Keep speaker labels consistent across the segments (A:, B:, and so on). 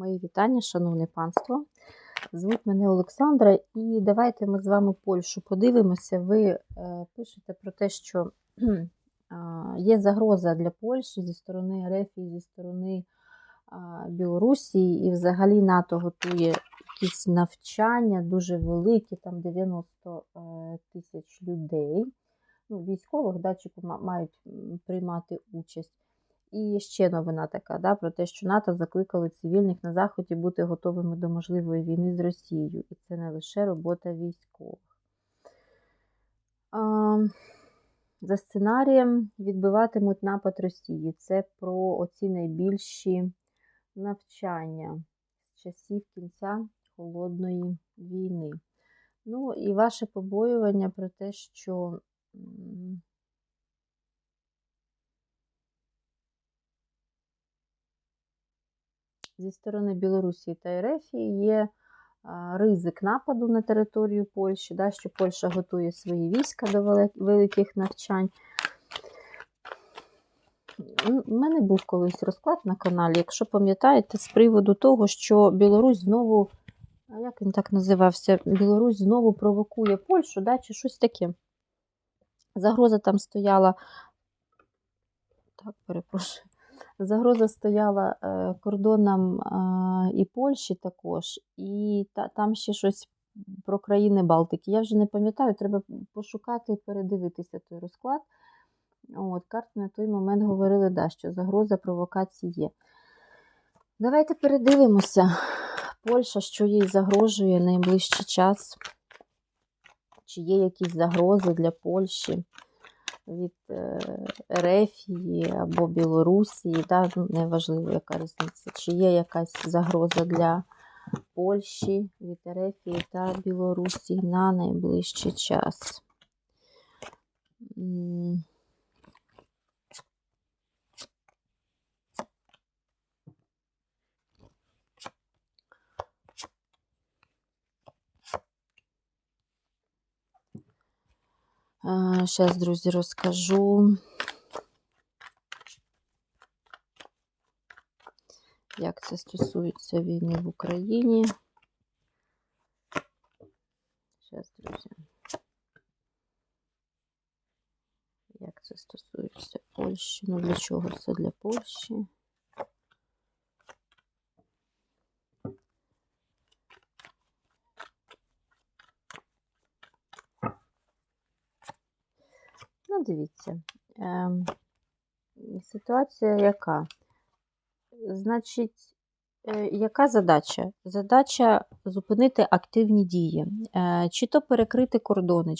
A: Мої вітання, шановне панство. Звуть мене Олександра, і давайте ми з вами Польщу подивимося. Ви е, пишете про те, що є загроза для Польщі зі сторони РФ і зі сторони Білорусі, і взагалі НАТО готує якісь навчання дуже великі, там 90 е, тисяч людей. Ну, військових да, мають приймати участь. І ще новина така, да, про те, що НАТО закликали цивільних на Заході бути готовими до можливої війни з Росією. І це не лише робота військових. А, за сценарієм відбиватимуть напад Росії. Це про оці найбільші навчання з часів кінця холодної війни. Ну і ваше побоювання про те, що. Зі сторони Білорусі та РФ є ризик нападу на територію Польщі, да, що Польща готує свої війська до великих навчань. У мене був колись розклад на каналі, якщо пам'ятаєте, з приводу того, що Білорусь знову, як він так називався? Білорусь знову провокує Польщу, да, чи щось таке. Загроза там стояла. Так, перепрошую. Загроза стояла е, кордоном е, і Польщі також, і та, там ще щось про країни Балтики. Я вже не пам'ятаю, треба пошукати і передивитися той розклад. От, карти на той момент говорили, да, що загроза провокації є. Давайте передивимося. Польща, що їй загрожує найближчий час. Чи є якісь загрози для Польщі від Ерефії або Білорусі, да, ну, неважливо, яка різниця. Чи є якась загроза для Польщі від Ерефії та Білорусі на найближчий час? Зараз, друзі, розкажу, як це стосується війни в Україні. Зараз, друзі. Як це стосується Польщі? Ну, для чого це для Польщі? Ну, дивіться. Ем, ситуація яка? Значить, е, яка задача? Задача зупинити активні дії, Е, чи то перекрити кордони,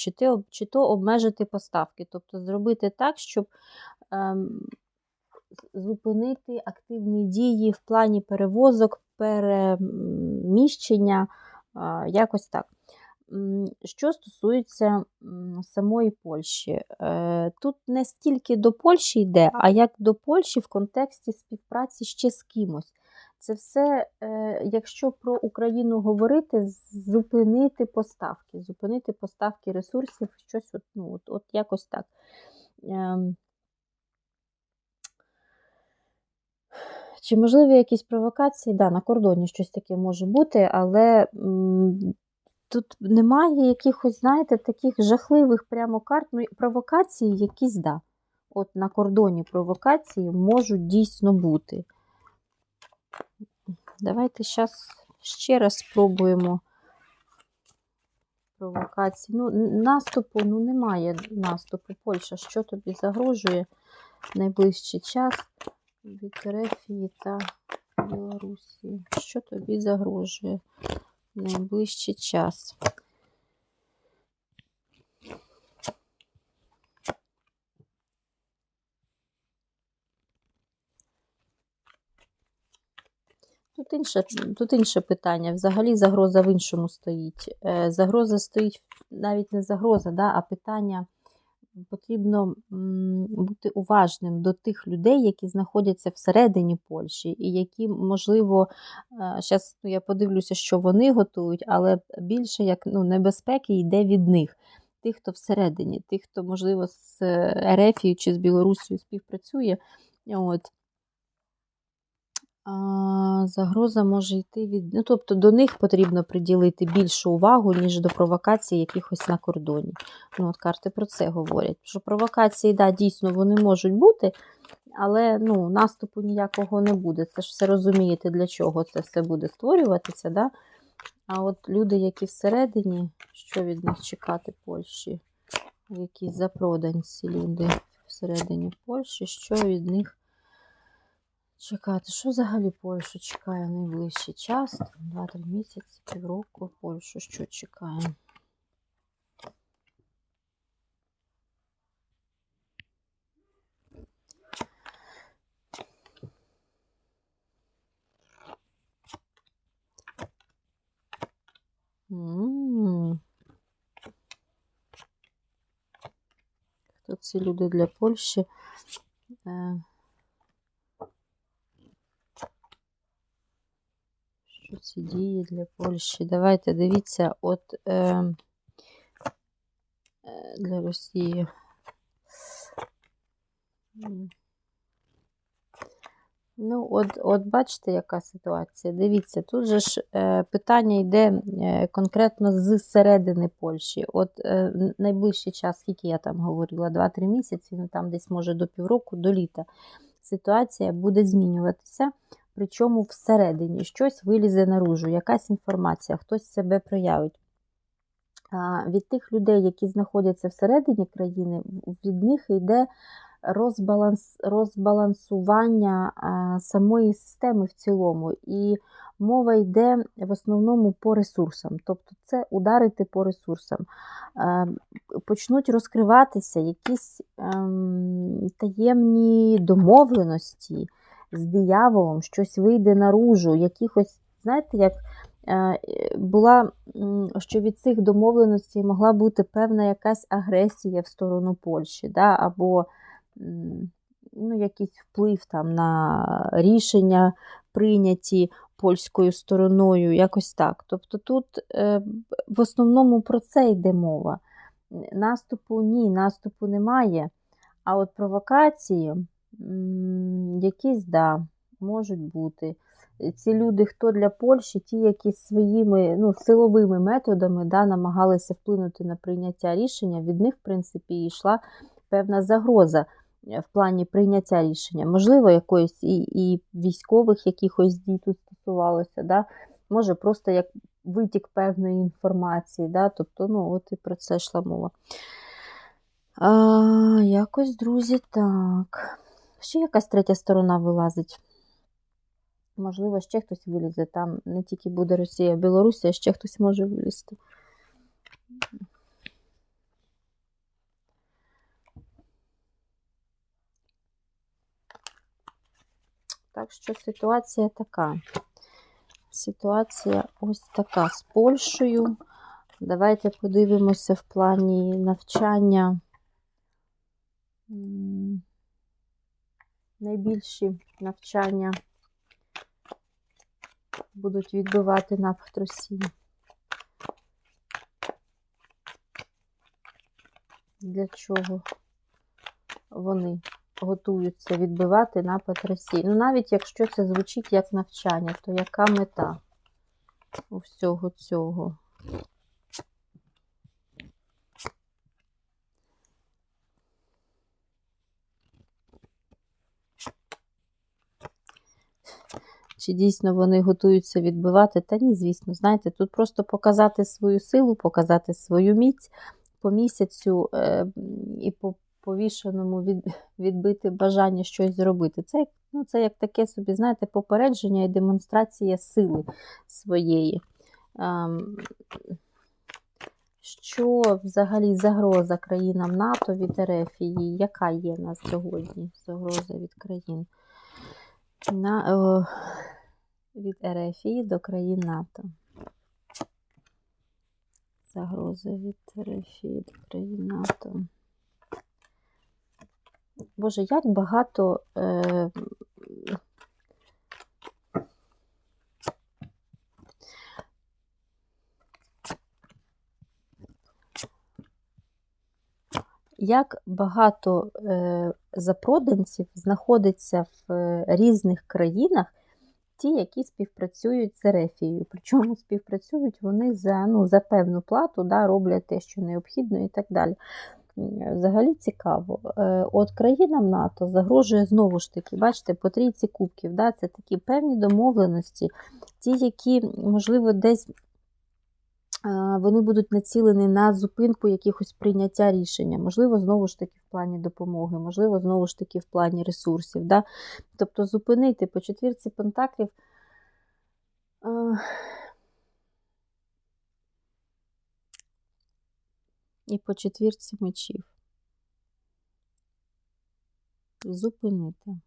A: чи то, обмежити поставки, тобто зробити так, щоб ем, зупинити активні дії в плані перевозок, переміщення, якось так. Що стосується самої Польщі, е, тут не стільки до Польщі йде, а як до Польщі в контексті співпраці ще з кимось. Це все, е, якщо про Україну говорити, зупинити поставки, зупинити поставки ресурсів, щось от, ну, от, от якось так. Ем, Чи можливі якісь провокації? Да, на кордоні щось таке може бути, але тут немає якихось, знаєте, таких жахливих прямо карт. Ну, провокації якісь, да. От на кордоні провокації можуть дійсно бути. Давайте зараз ще раз спробуємо провокації. Ну, наступу, ну немає наступу. Польща, що тобі загрожує в найближчий час від Рефії та Білорусі? Що тобі загрожує найближчий час? Тут інше, тут інше питання. Взагалі загроза в іншому стоїть. Е, Загроза стоїть навіть не загроза, да, а питання потрібно бути уважним до тих людей, які знаходяться всередині Польщі, і які, можливо, зараз ну, я подивлюся, що вони готують, але більше як ну, небезпеки йде від них. Тих, хто всередині, тих, хто, можливо, з Ерефією чи з Білорусією співпрацює. От. Загроза може йти від. Ну, тобто до них потрібно приділити більшу увагу, ніж до провокацій якихось на кордоні. Ну, от карти про це говорять. Що провокації, да, дійсно, вони можуть бути, але ну, наступу ніякого не буде. Це ж все розумієте, для чого це все буде створюватися. Да? А от люди, які всередині, що від них чекати Польщі? Якісь запроданці люди всередині Польщі, що від них чекати? Що взагалі Польщу чекає найближчий час? Там 2-3 місяці, півроку Польщу що чекає? Хто ці люди для Польщі? Що ці дії для Польщі? Давайте дивіться, от е, для Росії. Ну, от, от бачите, яка ситуація. Дивіться, тут же ж е, питання йде е, конкретно з середини Польщі. От е, найближчий час, скільки я там говорила, 2-3 місяці, ну там десь може до півроку, до літа. Ситуація буде змінюватися, причому всередині щось вилізе наружу, якась інформація, хтось себе проявить. Від тих людей, які знаходяться всередині країни, від них йде розбаланс, розбалансування самої системи в цілому. І мова йде в основному по ресурсам. Тобто це ударити по ресурсам. Почнуть розкриватися якісь ем, таємні домовленості з дияволом, щось вийде наружу, якихось, знаєте, як е, була, що від цих домовленостей могла бути певна якась агресія в сторону Польщі, да, або ну, якийсь вплив там на рішення, прийняті польською стороною, якось так. Тобто тут е, в основному про це йде мова. Наступу ні, наступу немає. А от провокації якісь, да, можуть бути. Ці люди, хто для Польщі, ті, які своїми ну, силовими методами да, намагалися вплинути на прийняття рішення, від них, в принципі, йшла певна загроза е, в плані прийняття рішення. Можливо, якоїсь і, і військових якихось дій тут стосувалося, да? може просто як витік певної інформації. Да? Тобто, ну, от і про це йшла мова. А, якось, друзі, так. Ще якась третя сторона вилазить. Можливо, ще хтось вилізе. Там не тільки буде Росія, Білорусі, а ще хтось може вилізти. Так що ситуація така. Ситуація ось така з Польщею. Давайте подивимося в плані навчання. Найбільші навчання будуть відбивати напад Росії. Для чого вони готуються відбивати напад Росії? Ну, навіть якщо це звучить як навчання, то яка мета у всього цього? Чи дійсно вони готуються відбивати? Та ні, звісно, знаєте, тут просто показати свою силу, показати свою міць по місяцю е, і по повішеному від, відбити бажання щось зробити. Це, ну, це як таке собі, знаєте, попередження і демонстрація сили своєї. Ем, що взагалі загроза країнам НАТО від Ерефії? Яка є на сьогодні загроза від країн? На, о, від Ерефії до країн НАТО. Загроза від Ерефії до країн НАТО. Боже, як багато. Е, як багато е, запроданців знаходиться в е, різних країнах, ті, які співпрацюють з Ерефією. Причому співпрацюють вони за, ну, за певну плату, да, роблять те, що необхідно, і так далі. Взагалі цікаво. Е, От країнам НАТО загрожує знову ж таки, бачите, по трійці кубків. Да, це такі певні домовленості, ті, які, можливо, десь е, вони будуть націлені на зупинку якихось прийняття рішення, можливо, знову ж таки в плані допомоги, можливо, знову ж таки в плані ресурсів. Да? Тобто зупинити по четвірці пентаклів. І по четвірці мечів. Зупинити.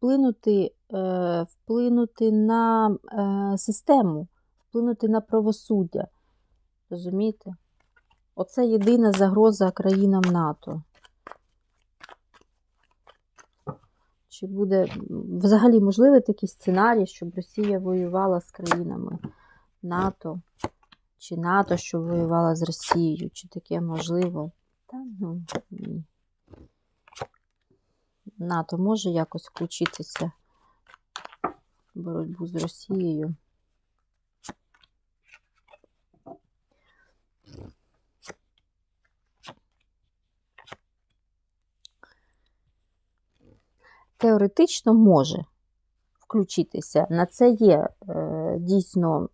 A: Вплинути, е, вплинути на е, систему, вплинути на правосуддя. Розумієте? Оце єдина загроза країнам НАТО. Чи буде взагалі можливий такий сценарій, щоб Росія воювала з країнами НАТО? Чи НАТО, що воювала з Росією? Чи таке можливо? Та ну ні. НАТО може якось включитися в боротьбу з Росією. Теоретично може включитися. На це є е, дійсно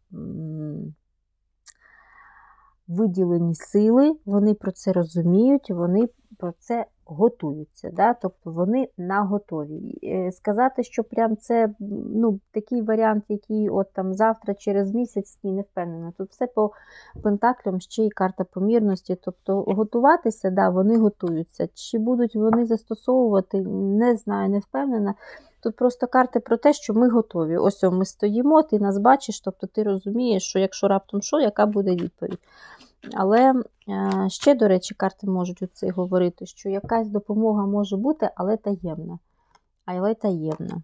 A: виділені сили, вони про це розуміють, вони про це готуються. Да? Тобто вони на готові. Е, Сказати, що прям це ну, такий варіант, який от там завтра, через місяць, ні, не впевнена. Тут все по пентаклям ще й карта помірності. Тобто готуватися, да, вони готуються. Чи будуть вони застосовувати, не знаю, не впевнена. Тут просто карти про те, що ми готові. Ось ми стоїмо, ти нас бачиш, тобто ти розумієш, що якщо раптом що, яка буде відповідь. Але е, ще, до речі, карти можуть оце говорити, що якась допомога може бути, але таємна. Але таємна.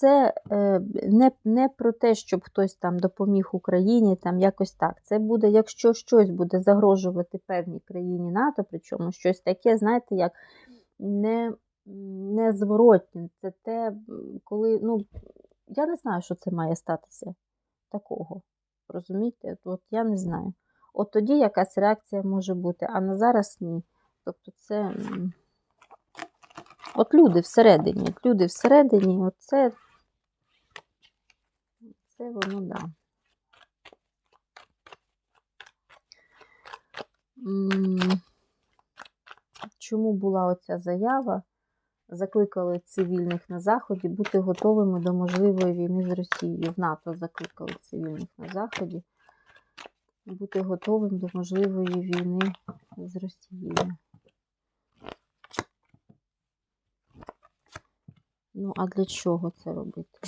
A: Це е, не, не про те, щоб хтось там допоміг Україні, там якось так. Це буде, якщо щось буде загрожувати певній країні НАТО, причому щось таке, знаєте, як не, незворотнє. Це те, коли, ну, я не знаю, що це має статися такого. Розумієте? От я не знаю. От тоді якась реакція може бути, а на зараз ні. Тобто це. От люди всередині, люди всередині, от це воно, да. Чому була оця заява? Закликали цивільних на Заході бути готовими до можливої війни з Росією. В НАТО закликали цивільних на Заході бути готовим до можливої війни з Росією. Ну, а для чого це робити?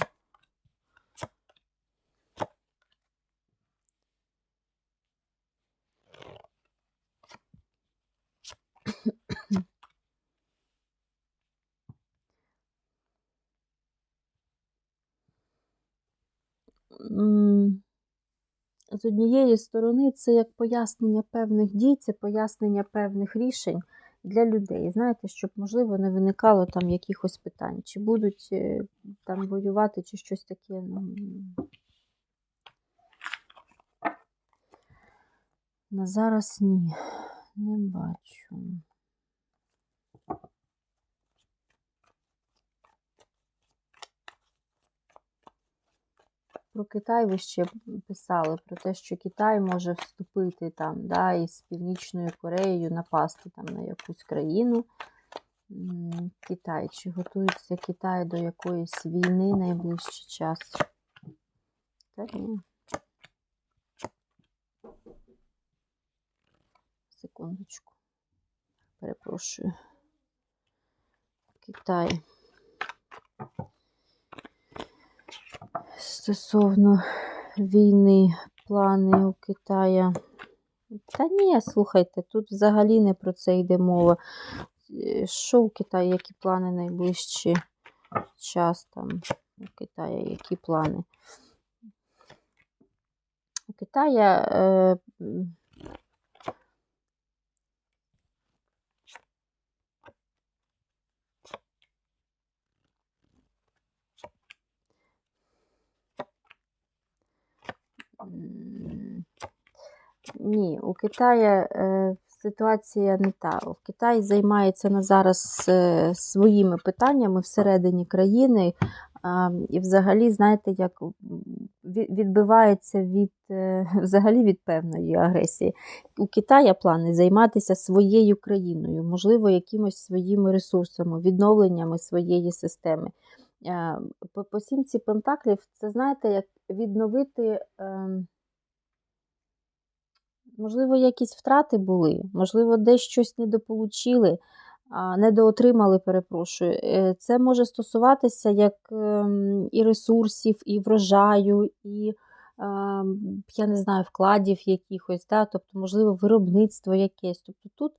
A: З однієї сторони, це як пояснення певних дій, це пояснення певних рішень для людей. Знаєте, щоб, можливо, не виникало там якихось питань, чи будуть е, там воювати, чи щось таке. Ну, на зараз ні, не бачу. Про Китай ви ще писали, про те, що Китай може вступити там, да, із Північною Кореєю напасти там на якусь країну. Китай. Чи готується Китай до якоїсь війни найближчий час? Та ні. Секундочку. Перепрошую. Китай. Стосовно війни, плани у Китая. Та ні, слухайте, тут взагалі не про це йде мова. Що у Китаї, які плани найближчий час там у Китаї, які плани? У Китая е, ні, у Китая е, ситуація не та. В Китай займається на зараз е, своїми питаннями всередині країни. І взагалі, знаєте, як відбивається від е, взагалі від певної агресії. У Китая плани займатися своєю країною, можливо, якимось своїми ресурсами, відновленнями своєї системи. Е, По, сімці пентаклів, це знаєте, як відновити. ем, Можливо, якісь втрати були, можливо, десь щось недополучили, недоотримали, перепрошую. Е, Це може стосуватися як ем, і ресурсів, і врожаю, і, ем, я не знаю, вкладів якихось, да? тобто, можливо, виробництво якесь. Тобто тут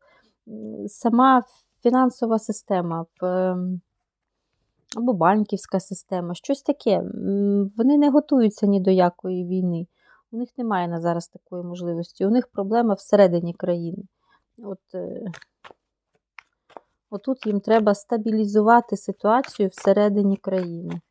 A: сама фінансова система, ем, або банківська система, щось таке. Вони не готуються ні до якої війни. У них немає на зараз такої можливості. У них проблема всередині країни. От, е, отут їм треба стабілізувати ситуацію всередині країни.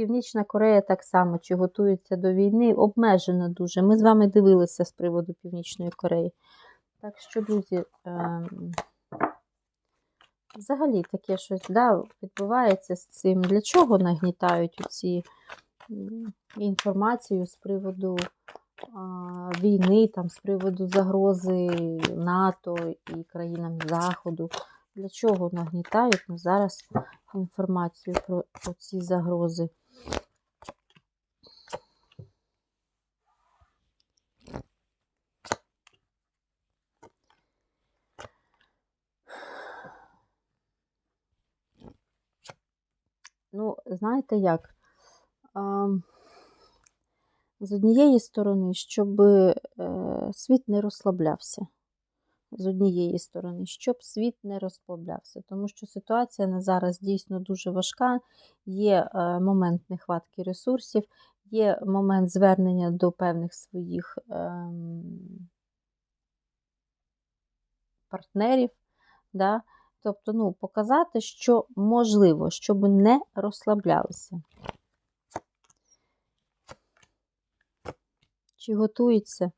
A: Північна Корея так само, чи готується до війни, обмежена дуже. Ми з вами дивилися з приводу Північної Кореї. Так що, друзі, ем, взагалі таке щось да, відбувається з цим. Для чого нагнітають ці інформацію з приводу війни, там, з приводу загрози НАТО і країнам Заходу? Для чого нагнітають ну, зараз інформацію про ці загрози? Ну, знаєте як? А, з однієї сторони, щоб е, світ не розслаблявся. З однієї сторони, щоб світ не розслаблявся, тому що ситуація на зараз дійсно дуже важка. Є е, момент нехватки ресурсів, є момент звернення до певних своїх е, партнерів. Да? Тобто, ну, показати, що можливо, щоб не розслаблялися. Чи готується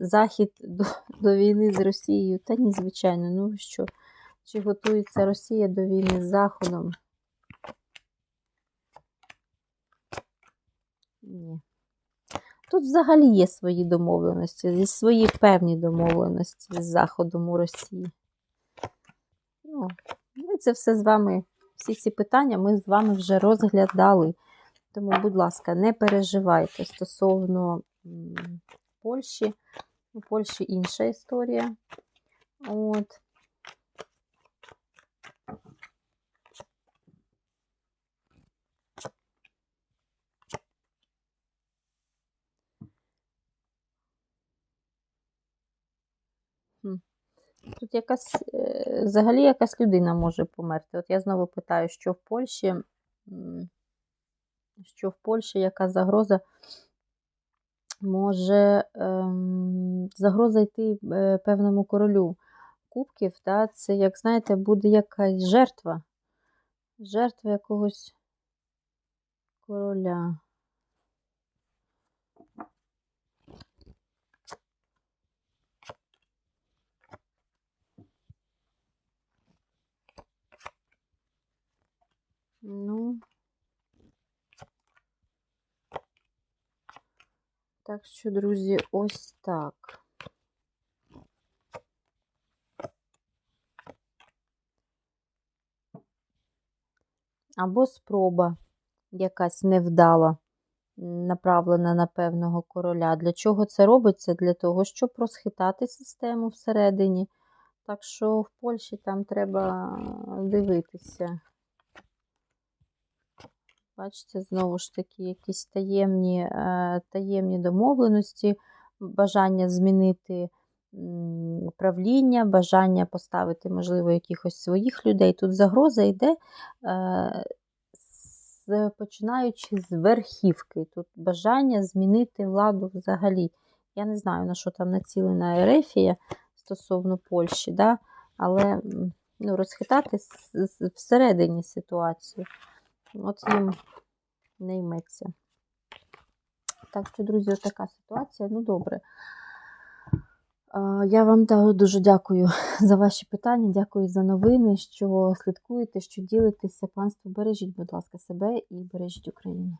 A: Захід до, до війни з Росією? Та ні, звичайно, ну що? Чи готується Росія до війни з Заходом? Ні. Тут взагалі є свої домовленості, зі свої певні домовленості з Заходом у Росії. Ну, ми це все з вами, всі ці питання ми з вами вже розглядали. Тому, будь ласка, не переживайте стосовно Польщі. У Польщі інша історія. От. Хм. Тут якась, е, взагалі якась людина може померти. От я знову питаю, що в Польщі, що в Польщі яка загроза може ем, загроза йти е, певному королю кубків, да? це, як знаєте, буде якась жертва. Жертва якогось короля. Ну, так що, друзі, ось так. Або спроба якась невдала, направлена на певного короля. Для чого це робиться? Для того, щоб розхитати систему всередині. Так що в Польщі там треба дивитися. Бачите, знову ж таки, якісь таємні, таємні домовленості, бажання змінити правління, бажання поставити, можливо, якихось своїх людей. Тут загроза йде, е, починаючи з верхівки. Тут бажання змінити владу взагалі. Я не знаю, на що там націлена Ерефія стосовно Польщі, да? але ну, розхитати всередині ситуацію. От ним не йметься. Так що, друзі, така ситуація. Ну, добре. Я вам дуже дякую за ваші питання, дякую за новини, що слідкуєте, що ділитеся. Панство, бережіть, будь ласка, себе і бережіть Україну.